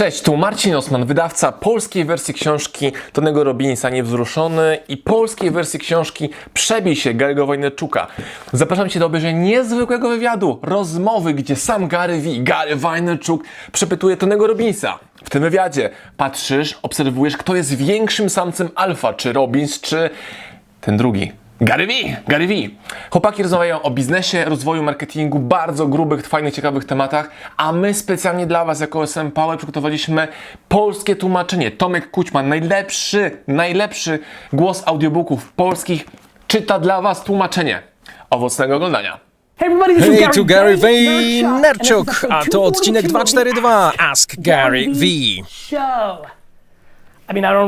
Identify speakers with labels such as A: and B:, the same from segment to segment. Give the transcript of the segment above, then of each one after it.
A: Cześć, tu Marcin Osman, wydawca polskiej wersji książki Tonego Robinsa Niewzruszony i polskiej wersji książki Przebij się Gary'ego Wojneczuka. Zapraszam Cię do obejrzenia niezwykłego wywiadu, rozmowy, gdzie sam Gary V, Gary Wojneczuk przepytuje Tonego Robinsa. W tym wywiadzie patrzysz, obserwujesz, kto jest większym samcem alfa, czy Robins, czy ten drugi. Gary V, Gary V. Chłopaki rozmawiają o biznesie, rozwoju, marketingu, bardzo grubych, fajnych, ciekawych tematach, a my specjalnie dla Was jako SM Power przygotowaliśmy polskie tłumaczenie. Tomek Kućman, najlepszy, najlepszy głos audiobooków polskich, czyta dla Was tłumaczenie. Owocnego oglądania.
B: Hey everybody, this
C: Hej, tu
B: Gary Vaynerchuk, and
C: a to odcinek
B: 242 of
C: 242,
B: the
C: Ask Gary V.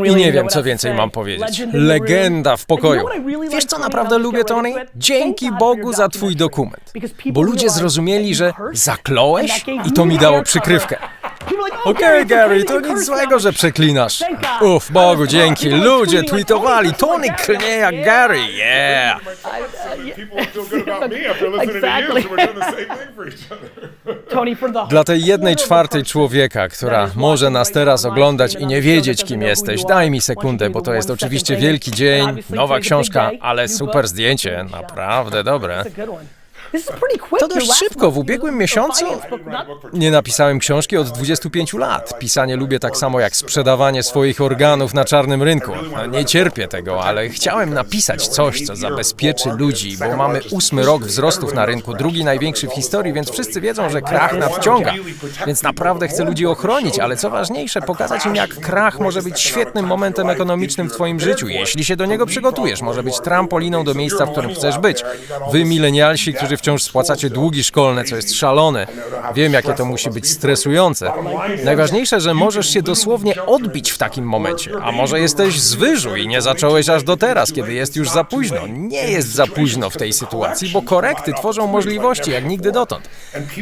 B: I
C: nie wiem, co więcej mam powiedzieć. Legenda w pokoju. Wiesz, co naprawdę lubię, Tony? Dzięki Bogu za twój dokument. Bo ludzie zrozumieli, że zakląłeś i to mi dało przykrywkę. Okej,
B: it's
C: Gary,
B: okay
C: to nic złego, że przeklinasz. Uf, Bogu dzięki. Ludzie tweetowali, Tony klnie jak. Gary, yeah. Dla tej jednej czwartej człowieka, która może nas teraz oglądać i nie wiedzieć, kim jesteś, daj mi sekundę, bo to jest oczywiście wielki dzień, nowa książka, ale super zdjęcie, naprawdę dobre. To dość szybko, w ubiegłym miesiącu Nie napisałem książki od 25 lat. Pisanie lubię tak samo jak sprzedawanie swoich organów na czarnym rynku. No, Nie cierpię tego, ale chciałem napisać coś, co zabezpieczy ludzi, bo mamy ósmy rok wzrostów na rynku, drugi największy w historii, więc wszyscy wiedzą, że krach nadciąga. Więc naprawdę chcę ludzi ochronić, ale co ważniejsze, pokazać im, jak krach może być świetnym momentem ekonomicznym w Twoim życiu, jeśli się do niego przygotujesz. Może być trampoliną do miejsca, w którym chcesz być. Wy, milenialsi, którzy wciąż spłacacie długi szkolne, co jest szalone. Wiem, jakie to musi być stresujące. Najważniejsze, że możesz się dosłownie odbić w takim momencie. A może jesteś z wyżu i nie zacząłeś aż do teraz, kiedy jest już za późno. Nie jest za późno w tej sytuacji, bo korekty tworzą możliwości jak nigdy dotąd.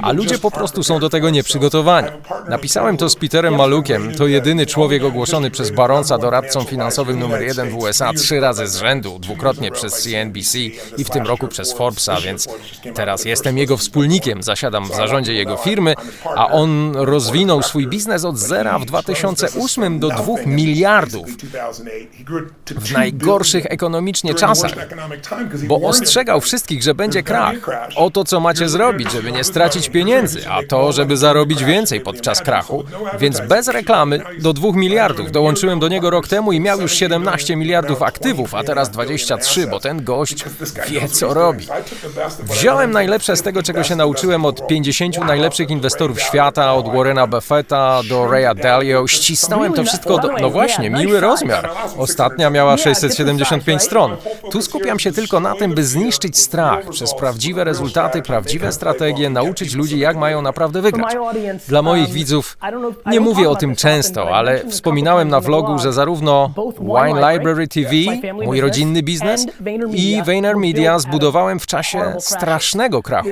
C: A ludzie po prostu są do tego nieprzygotowani. Napisałem to z Peterem Malukiem, to jedyny człowiek ogłoszony przez Baronca doradcą finansowym numer jeden w USA trzy razy z rzędu, dwukrotnie przez CNBC i w tym roku przez Forbesa, więc teraz jestem jego wspólnikiem, zasiadam w zarządzie jego firmy, a on rozwinął swój biznes od zera w 2008 do 2 miliardów w najgorszych ekonomicznie czasach. Bo ostrzegał wszystkich, że będzie krach. O to, co macie zrobić, żeby nie stracić pieniędzy, a to, żeby zarobić więcej podczas krachu. Więc bez reklamy do 2 miliardów. Dołączyłem do niego rok temu i miał już 17 miliardów aktywów, a teraz 23, bo ten gość wie, co robi. Wziąłem najlepsze z tego, czego się nauczyłem od 50 najlepszych inwestorów świata, od Warrena Buffetta do Raya Dalio. Ścisnąłem to wszystko do... No właśnie, miły rozmiar. Ostatnia miała 675 stron. Tu skupiam się tylko na tym, by zniszczyć strach przez prawdziwe rezultaty, prawdziwe strategie, nauczyć ludzi, jak mają naprawdę wygrać. Dla moich widzów, nie mówię o tym często, ale wspominałem na vlogu, że zarówno Wine Library TV, mój rodzinny biznes, i VaynerMedia zbudowałem w czasie strasznego krachu.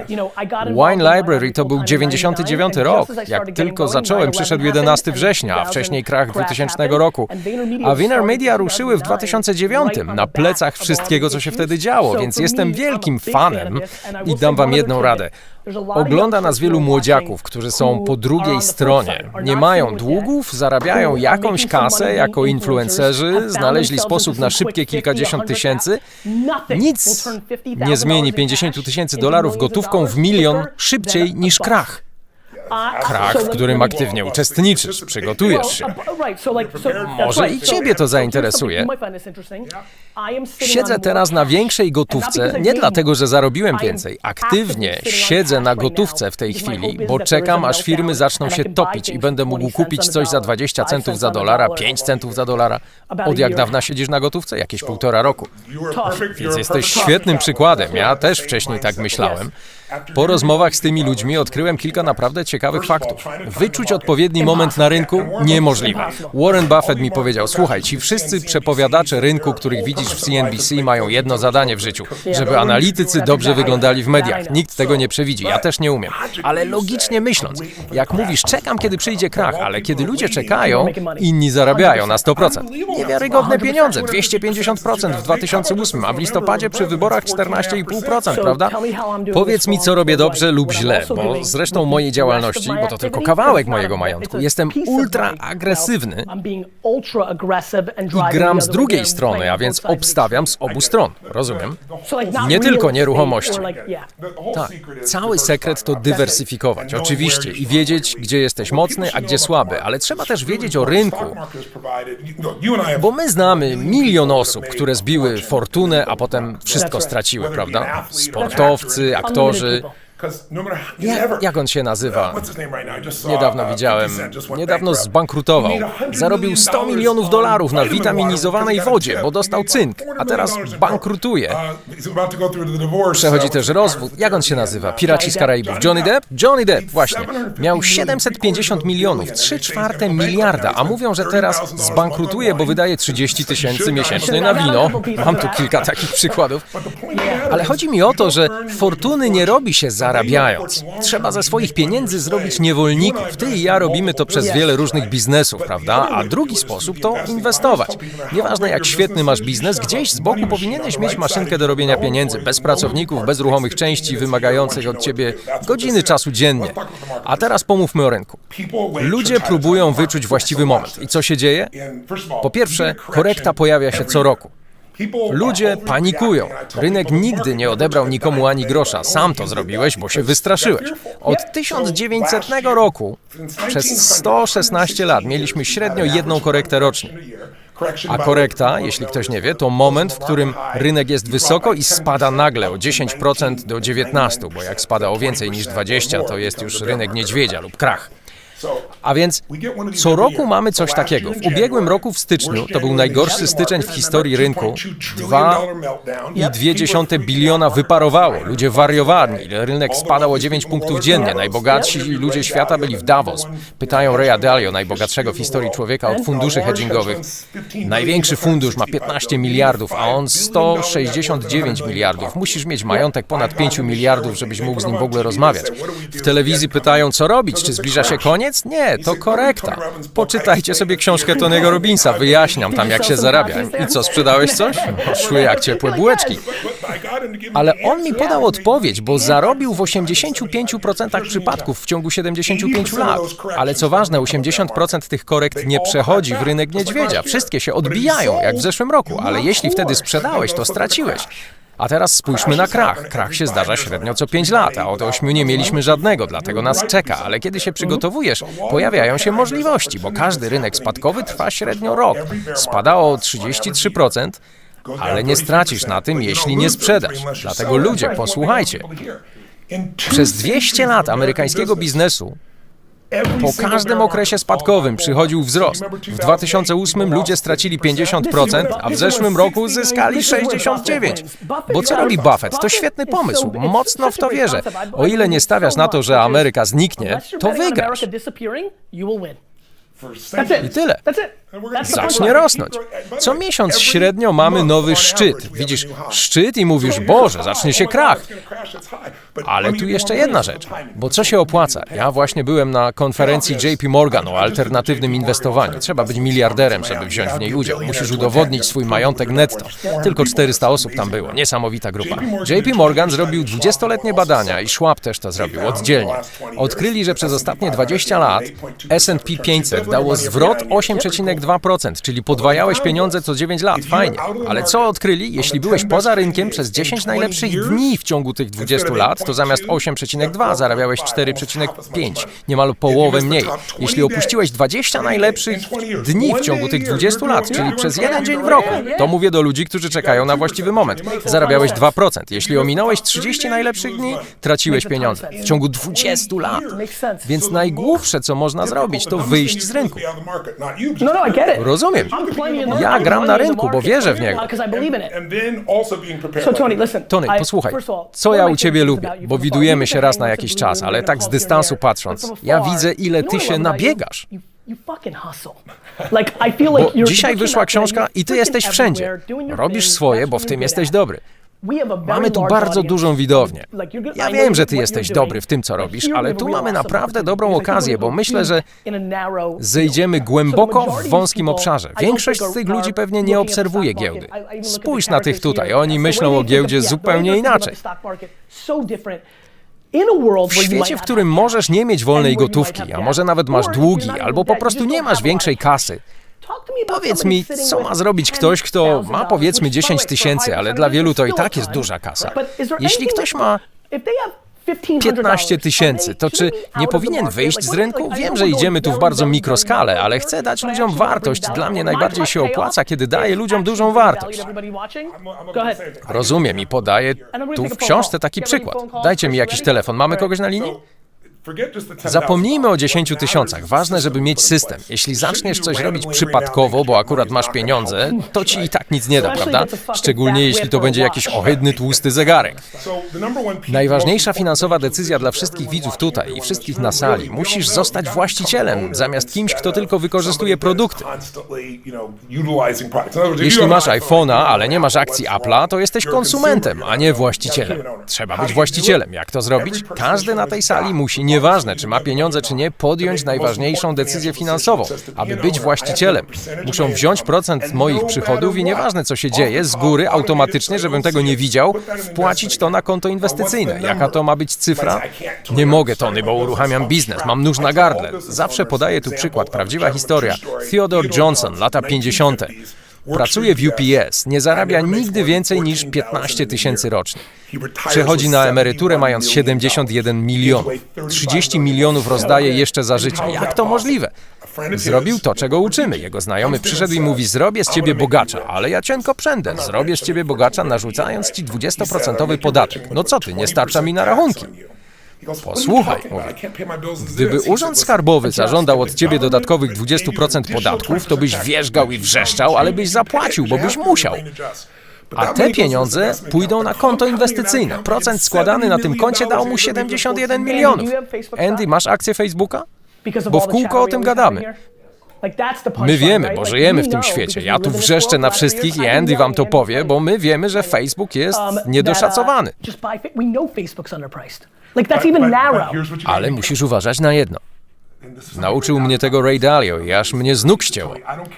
C: Wine Library to był 99 rok. Jak tylko zacząłem, przyszedł 11 września, a wcześniej krach 2000 roku. A VaynerMedia ruszyły w 2009 na plecach wszystkiego, co się wtedy działo, więc jestem wielkim fanem i dam wam jedną radę. Ogląda nas wielu młodziaków, którzy są po drugiej stronie. Nie mają długów, zarabiają jakąś kasę jako influencerzy, znaleźli sposób na szybkie kilkadziesiąt tysięcy. Nic nie zmieni 50 tysięcy dolarów gotówką w milion szybciej niż krach. Krach, w którym aktywnie uczestniczysz, przygotujesz się. Może i ciebie to zainteresuje. Siedzę teraz na większej gotówce, nie dlatego, że zarobiłem więcej. Aktywnie siedzę na gotówce w tej chwili, bo czekam, aż firmy zaczną się topić i będę mógł kupić coś za 20 centów za dolara, 5 centów za dolara. Od jak dawna siedzisz na gotówce? Jakieś półtora roku. Więc jesteś świetnym przykładem. Ja też wcześniej tak myślałem. Po rozmowach z tymi ludźmi odkryłem kilka naprawdę ciekawych faktów. Wyczuć odpowiedni moment na rynku? Niemożliwe. Warren Buffett mi powiedział, słuchaj, ci wszyscy przepowiadacze rynku, których widzisz w CNBC mają jedno zadanie w życiu, żeby analitycy dobrze wyglądali w mediach. Nikt tego nie przewidzi, ja też nie umiem. Ale logicznie myśląc, jak mówisz, czekam kiedy przyjdzie krach, ale kiedy ludzie czekają, inni zarabiają na 100%. Niewiarygodne pieniądze, 250% w 2008, a w listopadzie przy wyborach 14,5%, prawda? Powiedz mi, co robię dobrze lub źle, bo zresztą mojej działalności, bo to tylko kawałek mojego majątku, jestem ultra agresywny i gram z drugiej strony, a więc obstawiam z obu stron. Rozumiem? Nie tylko nieruchomości. Tak, cały sekret to dywersyfikować, oczywiście, i wiedzieć, gdzie jesteś mocny, a gdzie słaby, ale trzeba też wiedzieć o rynku, bo my znamy milion osób, które zbiły fortunę, a potem wszystko straciły, prawda? Sportowcy, aktorzy. Euh, je, Jak, jak on się nazywa? Niedawno widziałem. Niedawno zbankrutował. Zarobił 100 milionów dolarów na witaminizowanej wodzie, bo dostał cynk, a teraz bankrutuje. Przechodzi też rozwód. Jak on się nazywa? Piraci z Karaibów. Johnny Depp? Johnny Depp, właśnie. Miał 750 milionów, 3 czwarte miliarda, a mówią, że teraz zbankrutuje, bo wydaje 30 tysięcy miesięcznie na wino. Mam tu kilka takich przykładów. Ale chodzi mi o to, że fortuny nie robi się zarabiając. Trzeba ze swoich pieniędzy zrobić niewolników. Ty i ja robimy to przez wiele różnych biznesów, prawda? A drugi sposób to inwestować. Nieważne jak świetny masz biznes, gdzieś z boku powinieneś mieć maszynkę do robienia pieniędzy, bez pracowników, bez ruchomych części wymagających od ciebie godziny czasu dziennie. A teraz pomówmy o rynku. Ludzie próbują wyczuć właściwy moment. I co się dzieje? Po pierwsze, korekta pojawia się co roku. Ludzie panikują. Rynek nigdy nie odebrał nikomu ani grosza. Sam to zrobiłeś, bo się wystraszyłeś. Od 1900 roku przez 116 lat mieliśmy średnio jedną korektę rocznie. A korekta, jeśli ktoś nie wie, to moment, w którym rynek jest wysoko i spada nagle o 10% do 19%, bo jak spada o więcej niż 20%, to jest już rynek niedźwiedzia lub krach. A więc co roku mamy coś takiego. W ubiegłym roku w styczniu, to był najgorszy styczeń w historii rynku, 2,2 biliona wyparowało. Ludzie wariowali, rynek spadał o 9 punktów dziennie. Najbogatsi ludzie świata byli w Davos. Pytają Raya Dalio, najbogatszego w historii człowieka od funduszy hedgingowych. Największy fundusz ma 15 miliardów, a on 169 miliardów. Musisz mieć majątek ponad 5 miliardów, żebyś mógł z nim w ogóle rozmawiać. W telewizji pytają, co robić, czy zbliża się koniec? Nie, to korekta. Poczytajcie sobie książkę Tony'ego Robinsa, wyjaśniam tam jak się zarabia. I co, sprzedałeś coś? Szły jak ciepłe bułeczki. Ale on mi podał odpowiedź, bo zarobił w 85% przypadków w ciągu 75 lat. Ale co ważne, 80% tych korekt nie przechodzi w rynek niedźwiedzia. Wszystkie się odbijają, jak w zeszłym roku, ale jeśli wtedy sprzedałeś, to straciłeś. A teraz spójrzmy na krach. Krach się zdarza średnio co 5 lat, a od 8 nie mieliśmy żadnego, dlatego nas czeka. Ale kiedy się przygotowujesz, pojawiają się możliwości, bo każdy rynek spadkowy trwa średnio rok. Spadało o 33%, ale nie stracisz na tym, jeśli nie sprzedasz. Dlatego ludzie, posłuchajcie. Przez 200 lat amerykańskiego biznesu po każdym okresie spadkowym przychodził wzrost. W 2008 ludzie stracili 50%, a w zeszłym roku zyskali 69%. Bo co robi Buffett? To świetny pomysł. Mocno w to wierzę. O ile nie stawiasz na to, że Ameryka zniknie, to wygrasz. I tyle. Zacznie rosnąć. Co miesiąc średnio mamy nowy szczyt. Widzisz szczyt i mówisz, Boże, zacznie się krach. Ale tu jeszcze jedna rzecz, bo co się opłaca? Ja właśnie byłem na konferencji JP Morgan o alternatywnym inwestowaniu. Trzeba być miliarderem, żeby wziąć w niej udział. Musisz udowodnić swój majątek netto. Tylko 400 osób tam było. Niesamowita grupa. JP Morgan zrobił 20-letnie badania i Schwab też to zrobił oddzielnie. Odkryli, że przez ostatnie 20 lat S&P 500 dało zwrot 8,2%, czyli podwajałeś pieniądze co 9 lat. Fajnie. Ale co odkryli? Jeśli byłeś poza rynkiem przez 10 najlepszych dni w ciągu tych 20 lat, to zamiast 8,2 zarabiałeś 4,5, niemal połowę mniej. Jeśli opuściłeś 20 najlepszych dni w ciągu tych 20 lat, czyli przez jeden dzień w roku, to mówię do ludzi, którzy czekają na właściwy moment, zarabiałeś 2%. Jeśli ominąłeś 30 najlepszych dni, traciłeś pieniądze w ciągu 20 lat. Więc najgłupsze, co można zrobić, to wyjść z rynku.
B: I get it.
C: Rozumiem.
B: I'm plenty in the
C: Ja
B: market.
C: gram na rynku, bo wierzę w niego.
B: Because I believe in it.
D: And then also being prepared.
B: So Tony, listen.
C: Tony,
B: I-
C: posłuchaj,
B: first of all,
C: co ja u ciebie lubię,
B: about you,
C: bo widujemy się raz na jakiś czas, ale tak z dystansu patrząc,
B: But from
C: ja widzę, ile ty się nabiegasz.
B: You- you fucking hustle. Like, I feel like
C: Bo
B: you're
C: dzisiaj wyszła książka i ty jesteś wszędzie.
B: everywhere, doing your
C: Robisz
B: thing,
C: swoje, bo w tym
B: you're
C: jesteś
B: good at.
C: dobry. Mamy tu bardzo dużą widownię. Ja wiem, że ty jesteś dobry w tym, co robisz, ale tu mamy naprawdę dobrą okazję, bo myślę, że zejdziemy głęboko w wąskim obszarze. Większość z tych ludzi pewnie nie obserwuje giełdy. Spójrz na tych tutaj, oni myślą o giełdzie zupełnie inaczej. W świecie, w którym możesz nie mieć wolnej gotówki, a może nawet masz długi, albo po prostu nie masz większej kasy. Powiedz mi, co ma zrobić ktoś, kto ma
B: $10,000,
C: powiedzmy
B: which, by the
C: 10
B: way, for
C: tysięcy, ale dla wielu to i tak jest duża kasa. Jeśli ktoś ma
B: if they have $1,500,
C: 15 tysięcy, to czy nie powinien wyjść z rynku? Wiem, że idziemy tu w bardzo
B: very
C: ale chcę dać ludziom wartość. Dla mnie najbardziej się opłaca, kiedy daję ludziom dużą wartość. Rozumiem i podaję tu w książce taki przykład. Dajcie mi jakiś telefon. Mamy kogoś na linii?
D: So, forget just the 10,000.
C: Zapomnijmy o 10 tysiącach. Ważne, żeby mieć system. Jeśli zaczniesz coś robić przypadkowo, bo akurat masz pieniądze, to ci i tak nic nie da, prawda? Szczególnie jeśli to będzie jakiś ohydny, tłusty zegarek. Najważniejsza finansowa decyzja dla wszystkich widzów tutaj i wszystkich na sali. Musisz zostać właścicielem, zamiast kimś, kto tylko wykorzystuje produkty. Jeśli masz iPhone'a, ale nie masz akcji Apple'a, to jesteś konsumentem, a nie właścicielem. Trzeba być właścicielem. Jak to zrobić? Każdy na tej sali musi, nieważne czy ma pieniądze czy nie, podjąć najważniejszą decyzję finansową. Aby być właścicielem, muszą wziąć procent moich przychodów i nieważne co się dzieje, z góry automatycznie, żebym tego nie widział, wpłacić to na konto inwestycyjne. Jaka to ma być cyfra? Nie mogę Tony, bo uruchamiam biznes, mam nóż na gardle. Zawsze podaję tu przykład, prawdziwa historia. Theodore Johnson, lata 50. Pracuje w UPS, nie zarabia nigdy więcej niż 15 tysięcy rocznie. Przechodzi na emeryturę mając 71 milionów. 30 milionów rozdaje jeszcze za życia. Jak to możliwe? Zrobił to, czego uczymy. Jego znajomy przyszedł i mówi, zrobię z ciebie bogacza, ale ja cienko przędę. Zrobię z ciebie bogacza, narzucając ci 20% podatek. No co ty, nie starcza mi na rachunki. Posłuchaj, mówię. Gdyby Urząd Skarbowy zażądał od ciebie dodatkowych 20% podatków, to byś wierzgał i wrzeszczał, ale byś zapłacił, bo byś musiał. A te pieniądze pójdą na konto inwestycyjne. Procent składany na tym koncie dał mu 71 milionów. Andy, masz akcję Facebooka? Bo w kółko o tym gadamy. My wiemy, bo żyjemy w tym świecie. Ja tu wrzeszczę na wszystkich i Andy wam to powie, bo my wiemy, że Facebook jest
B: um,
C: niedoszacowany. Ale musisz uważać na jedno. Nauczył mnie tego Ray Dalio i aż mnie z nóg ścięło.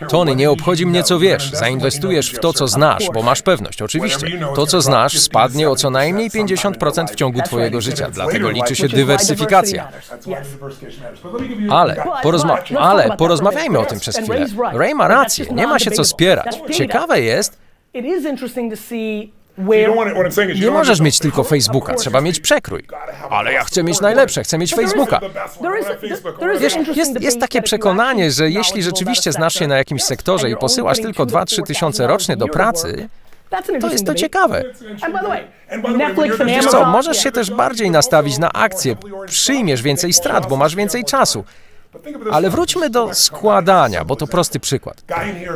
C: Tony, nie obchodzi mnie co wiesz. Zainwestujesz w to, co znasz, bo masz pewność. Oczywiście. To, co znasz, spadnie o co najmniej 50% w ciągu twojego życia. Dlatego liczy się dywersyfikacja. Ale, porozma ale porozmawiajmy o tym przez chwilę. Ray ma rację, nie ma się co spierać. Ciekawe jest, Nie możesz mieć tylko Facebooka, trzeba mieć przekrój. Ale ja chcę mieć najlepsze, chcę mieć Facebooka. Wiesz, jest, jest takie przekonanie, że jeśli rzeczywiście znasz się na jakimś sektorze i posyłasz tylko
B: putting
C: 2-3
B: $2,000
C: tysiące rocznie do pracy, to jest to ciekawe. Wiesz co, możesz się też bardziej nastawić na akcje, przyjmiesz więcej strat, bo masz więcej czasu. Ale wróćmy do składania, bo to prosty przykład.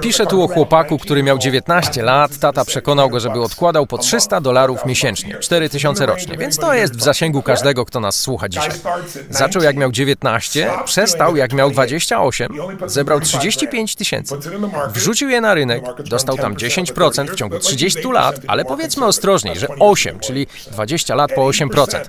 C: Piszę tu o chłopaku, który miał 19 lat, tata przekonał go, żeby odkładał po 300 dolarów miesięcznie, 4000 rocznie, więc to jest w zasięgu każdego, kto nas słucha dzisiaj. Zaczął jak miał 19, przestał jak miał 28, zebrał 35 tysięcy, wrzucił je na rynek, dostał tam 10% w ciągu 30 lat, ale powiedzmy ostrożniej, że 8, czyli 20 lat po 8%.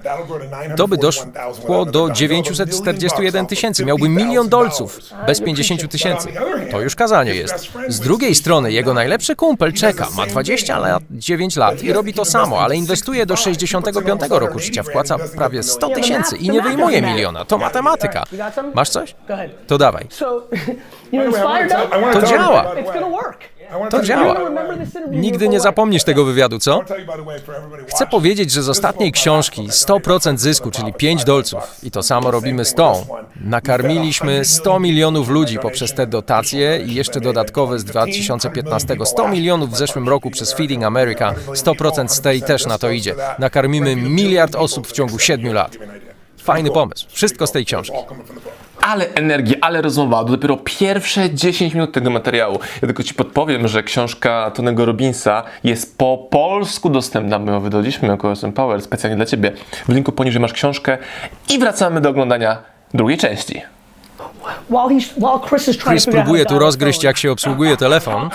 C: To by doszło do 941 tysięcy. Miałby milion dolców bez 50 tysięcy. To już kazanie jest. Z drugiej strony jego najlepszy kumpel czeka, ma 29 lat i robi to samo, ale inwestuje do 65 roku życia, wpłaca prawie 100 tysięcy i nie wyjmuje miliona. To matematyka. Masz coś? To dawaj. To działa. To działa. Nigdy nie zapomnisz tego wywiadu, co?
D: Chcę
C: Chcę powiedzieć, że z ostatniej książki 100% zysku, czyli 5 dolców, i to samo robimy z tą, nakarmiliśmy 100 milionów ludzi poprzez te dotacje i jeszcze dodatkowe z 2015. 100 milionów w zeszłym roku przez Feeding America, 100% z tej też na to idzie. Nakarmimy miliard osób w ciągu 7 lat. Fajny pomysł. Wszystko z tej książki.
A: Ale energia, ale rozmowa, to dopiero pierwsze 10 minut tego materiału. Ja tylko Ci podpowiem, że książka Tonego Robinsa jest po polsku dostępna, my ją wydaliśmy jako SM Power specjalnie dla Ciebie. W linku poniżej masz książkę i wracamy do oglądania drugiej części.
B: Chris
C: próbuje tu rozgryźć, jak się obsługuje telefon.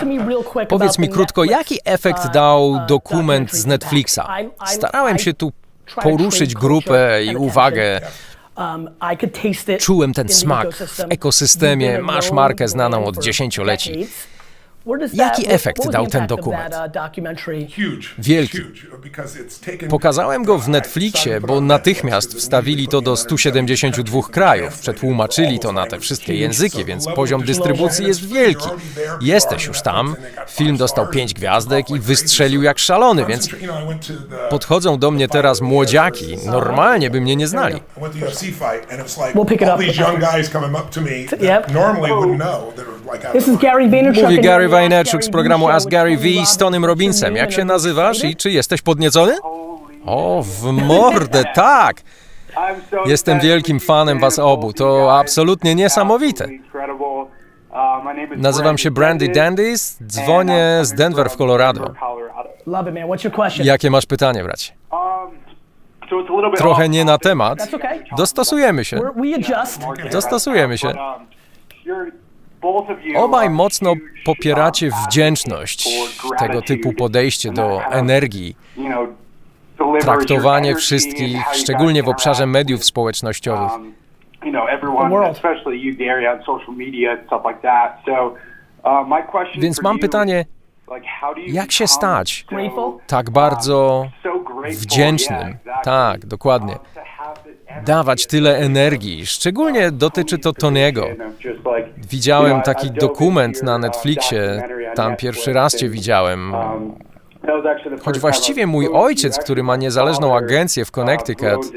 C: Powiedz mi krótko, jaki efekt
B: uh,
C: dał dokument z Netflixa? Starałem się tu poruszyć grupę i uwagę.
B: Um,
C: Czułem ten smak w ekosystemie. Masz markę znaną od dziesięcioleci. Jaki efekt dał
B: the
C: ten dokument?
B: Uh.
C: Wielki.
D: Huge, because it's taken-
C: Pokazałem go w Netflixie, bo natychmiast wstawili to do 172 krajów. Przetłumaczyli to na te wszystkie języki, więc poziom dystrybucji jest wielki. Jesteś już tam. Film dostał 5 gwiazdek i wystrzelił jak szalony, więc podchodzą do mnie teraz młodziaki. Normalnie by mnie nie znali.
B: Is Gary Ask
C: z programu Ask Gary Vee z Tonym. Robinsem. Jak się nazywasz i czy jesteś podniecony? O, w mordę, tak! Jestem wielkim fanem was obu. To absolutnie niesamowite. Nazywam się Brandy Dandys, dzwonię z Denver w Colorado. Jakie masz pytanie, bracie? Trochę nie na temat. Dostosujemy się. Dostosujemy się. Obaj mocno popieracie wdzięczność, tego typu podejście do energii, traktowanie wszystkich, szczególnie w obszarze mediów społecznościowych. Więc mam pytanie, jak się stać tak bardzo wdzięcznym? Tak, dokładnie. Dawać tyle energii. Szczególnie dotyczy to
E: you
C: Widziałem taki dokument na Netflixie. Tam pierwszy raz cię widziałem. Choć właściwie mój ojciec, który ma niezależną agencję w Connecticut,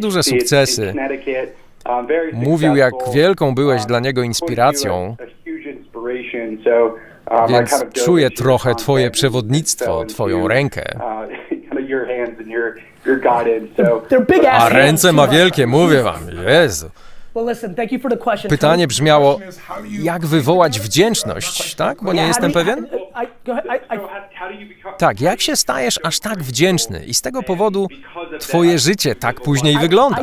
C: duże sukcesy. Mówił, jak wielką byłeś dla niego inspiracją. Więc czuję trochę twoje przewodnictwo, twoją rękę. A ręce ma wielkie, mówię wam. Jezu.
B: Well, listen, thank you for the question.
C: Pytanie brzmiało,
D: Question is, how do you-
C: jak wywołać wdzięczność, tak? Bo nie jestem
B: how do you-
C: pewien. Tak, jak się stajesz aż tak wdzięczny i z tego powodu twoje życie tak później wygląda?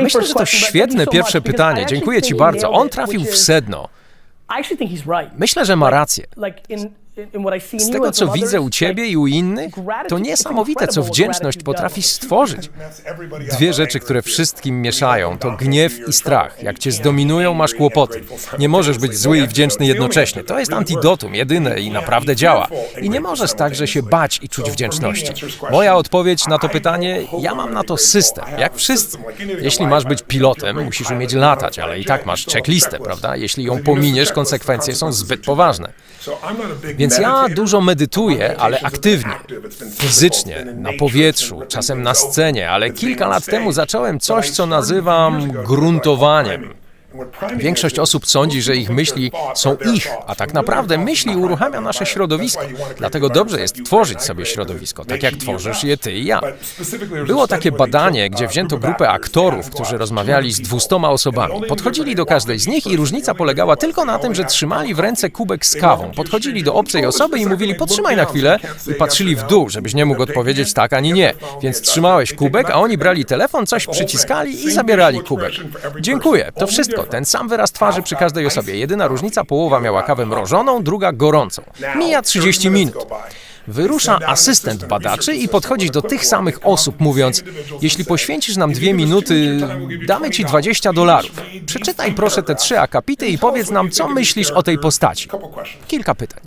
C: Myślę, że to
B: question. Brett. Thank
C: świetne pierwsze pytanie. Dziękuję ci bardzo. On trafił w sedno. Myślę, że ma rację. Z tego, co widzę u ciebie i u innych, to niesamowite, co wdzięczność potrafi stworzyć. Dwie rzeczy, które wszystkim mieszają, to gniew i strach. Jak cię zdominują, masz kłopoty. Nie możesz być zły i wdzięczny jednocześnie. To jest antidotum, jedyne i naprawdę działa. I nie możesz także się bać i czuć wdzięczności. Moja odpowiedź na to pytanie, ja mam na to system, jak wszyscy. Jeśli masz być pilotem, musisz umieć latać, ale i tak masz checklistę, prawda? Jeśli ją pominiesz, konsekwencje są zbyt poważne. Więc ja dużo medytuję, ale aktywnie, fizycznie, na powietrzu, czasem na scenie, ale kilka lat temu zacząłem coś, co nazywam gruntowaniem. Większość osób sądzi, że ich myśli są ich, a tak naprawdę myśli uruchamia nasze środowisko. Dlatego dobrze jest tworzyć sobie środowisko, tak jak tworzysz je ty i ja. Było takie badanie, gdzie wzięto grupę aktorów, którzy rozmawiali z 200 osobami. Podchodzili do każdej z nich i różnica polegała tylko na tym, że trzymali w ręce kubek z kawą. Podchodzili do obcej osoby i mówili: Potrzymaj na chwilę, i patrzyli w dół, żebyś nie mógł odpowiedzieć tak ani nie. Więc trzymałeś kubek, a oni brali telefon, coś przyciskali i zabierali kubek. Dziękuję, to wszystko. Ten sam wyraz twarzy przy każdej osobie. Jedyna różnica: połowa miała kawę mrożoną, druga gorącą. Mija 30 minut. Wyrusza asystent badaczy i podchodzi do tych samych osób, mówiąc: Jeśli poświęcisz nam dwie minuty, damy ci 20 dolarów. Przeczytaj proszę te trzy akapity i powiedz nam, co myślisz o tej postaci. Kilka pytań.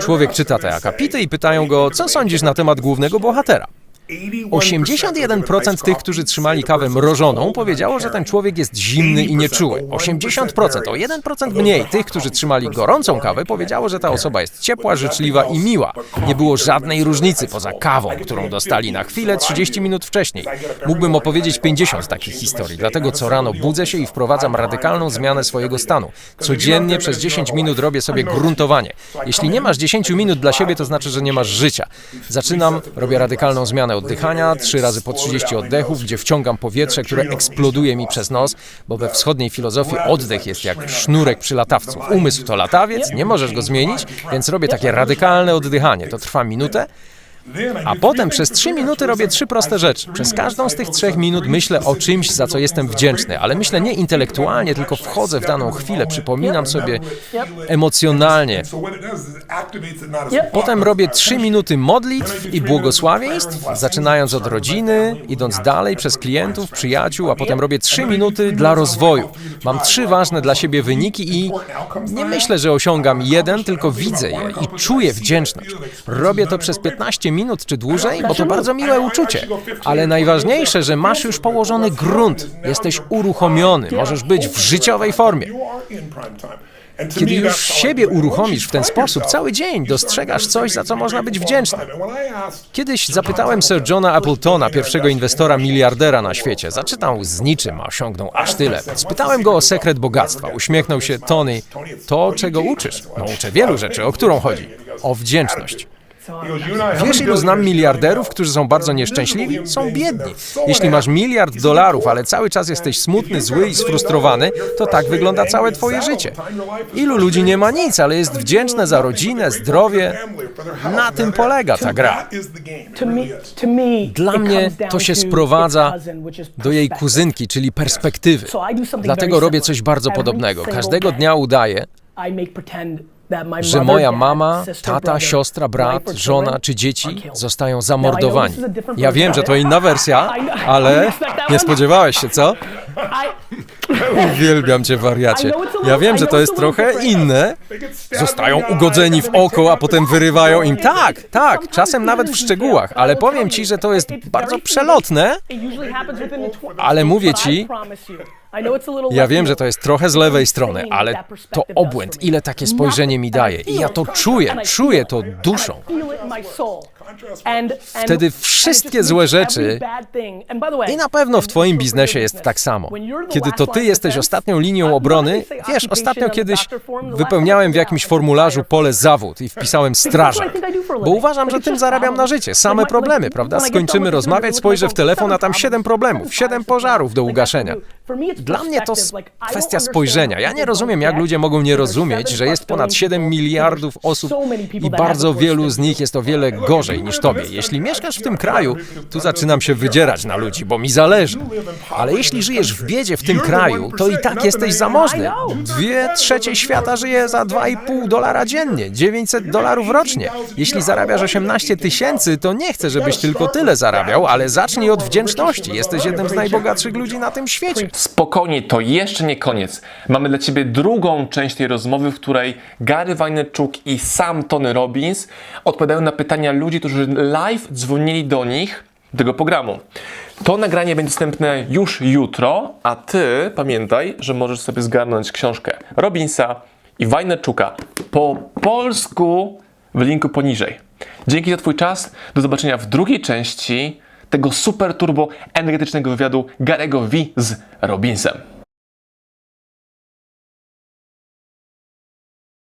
C: Człowiek czyta te akapity i pytają go, co sądzisz na temat głównego bohatera. 81% tych, którzy trzymali kawę mrożoną, powiedziało, że ten człowiek jest zimny i nieczuły. 80%, o 1% mniej tych, którzy trzymali gorącą kawę, powiedziało, że ta osoba jest ciepła, życzliwa i miła. Nie było żadnej różnicy poza kawą, którą dostali na chwilę 30 minut wcześniej. Mógłbym opowiedzieć 50 takich historii, dlatego co rano budzę się i wprowadzam radykalną zmianę swojego stanu. Codziennie przez 10 minut robię sobie gruntowanie. Jeśli nie masz 10 minut dla siebie, to znaczy, że nie masz życia. Zaczynam, robię radykalną zmianę oddychania, trzy razy po 30 oddechów, gdzie wciągam powietrze, które eksploduje mi przez nos, bo we wschodniej filozofii oddech jest jak sznurek przy latawcu. Umysł to latawiec, nie możesz go zmienić, więc robię takie radykalne oddychanie. To trwa minutę. A potem przez trzy minuty robię trzy proste rzeczy. Przez każdą z tych trzech minut myślę o czymś, za co jestem wdzięczny, ale myślę nie intelektualnie, tylko wchodzę w daną chwilę, przypominam sobie emocjonalnie. Potem robię trzy minuty modlitw i błogosławieństw, zaczynając od rodziny, idąc dalej przez klientów, przyjaciół, a potem robię trzy minuty dla rozwoju. Mam trzy ważne dla siebie wyniki i nie myślę, że osiągam jeden, tylko widzę je i czuję wdzięczność. Robię to przez 15 minut czy dłużej, bo to bardzo miłe uczucie. Ale najważniejsze, że masz już położony grunt, jesteś uruchomiony, możesz być w życiowej formie. Kiedy już siebie uruchomisz w ten sposób, cały dzień dostrzegasz coś, za co można być wdzięczny. Kiedyś zapytałem Sir Johna Appletona, pierwszego inwestora miliardera na świecie. Zaczytał z niczym, a osiągnął aż tyle. Spytałem go o sekret bogactwa. Uśmiechnął się Tony. To, czego uczysz? No uczę wielu rzeczy. O którą chodzi? O wdzięczność.
D: He goes, "You and I, how
C: Wiesz, ilu znam miliarderów, którzy są bardzo nieszczęśliwi? Są biedni. Jeśli masz miliard dolarów, ale cały czas jesteś smutny, zły i sfrustrowany, to tak wygląda całe twoje życie. Ilu ludzi nie ma nic, ale jest wdzięczne za rodzinę, zdrowie? Na tym polega ta gra. Dla mnie to się sprowadza do jej kuzynki, czyli perspektywy. Dlatego robię coś bardzo podobnego. Każdego dnia udaję, Że moja mama, tata, siostra, brat, żona czy dzieci zostają zamordowani. Ja wiem, że to inna wersja, ale nie spodziewałeś się, co? Uwielbiam cię, wariacie. Ja wiem, że to jest trochę inne. Zostają ugodzeni w oko, a potem wyrywają im. Tak, tak, czasem nawet w szczegółach, ale powiem ci, że to jest bardzo przelotne. Ale mówię ci,
B: promise you, I know it's a little
C: Ja wiem, że to jest trochę z lewej strony, ale to obłęd, ile takie spojrzenie mi daje. I ja to czuję, czuję to duszą. Wtedy wszystkie złe rzeczy I na pewno w Twoim biznesie jest tak samo. Kiedy to Ty jesteś ostatnią linią obrony, wiesz, ostatnio kiedyś wypełniałem w jakimś formularzu pole zawód i wpisałem strażak, bo uważam, że tym zarabiam na życie. Same problemy, prawda? Skończymy rozmawiać, spojrzę w telefon, a tam siedem problemów, siedem pożarów do ugaszenia. Dla mnie to kwestia spojrzenia. Ja nie rozumiem, jak ludzie mogą nie rozumieć, że jest ponad 7 miliardów osób i bardzo wielu z nich jest o wiele gorzej niż tobie. Jeśli mieszkasz w tym kraju, tu zaczynam się wydzierać na ludzi, bo mi zależy. Ale jeśli żyjesz w biedzie w tym kraju, to i tak jesteś zamożny. Dwie trzecie świata żyje za 2,5 dolara dziennie, 900 dolarów rocznie. Jeśli zarabiasz 18 tysięcy, to nie chcę, żebyś tylko tyle zarabiał, ale zacznij od wdzięczności. Jesteś jednym z najbogatszych ludzi na tym świecie.
A: Spokojnie, to jeszcze nie koniec. Mamy dla Ciebie drugą część tej rozmowy, w której Gary Vaynerchuk i sam Tony Robbins odpowiadają na pytania ludzi, którzy live dzwonili do nich tego programu. To nagranie będzie dostępne już jutro, a Ty pamiętaj, że możesz sobie zgarnąć książkę Robbinsa i Vaynerchuka po polsku w linku poniżej. Dzięki za Twój czas. Do zobaczenia w drugiej części tego super turbo energetycznego wywiadu Garego V z Robinsem.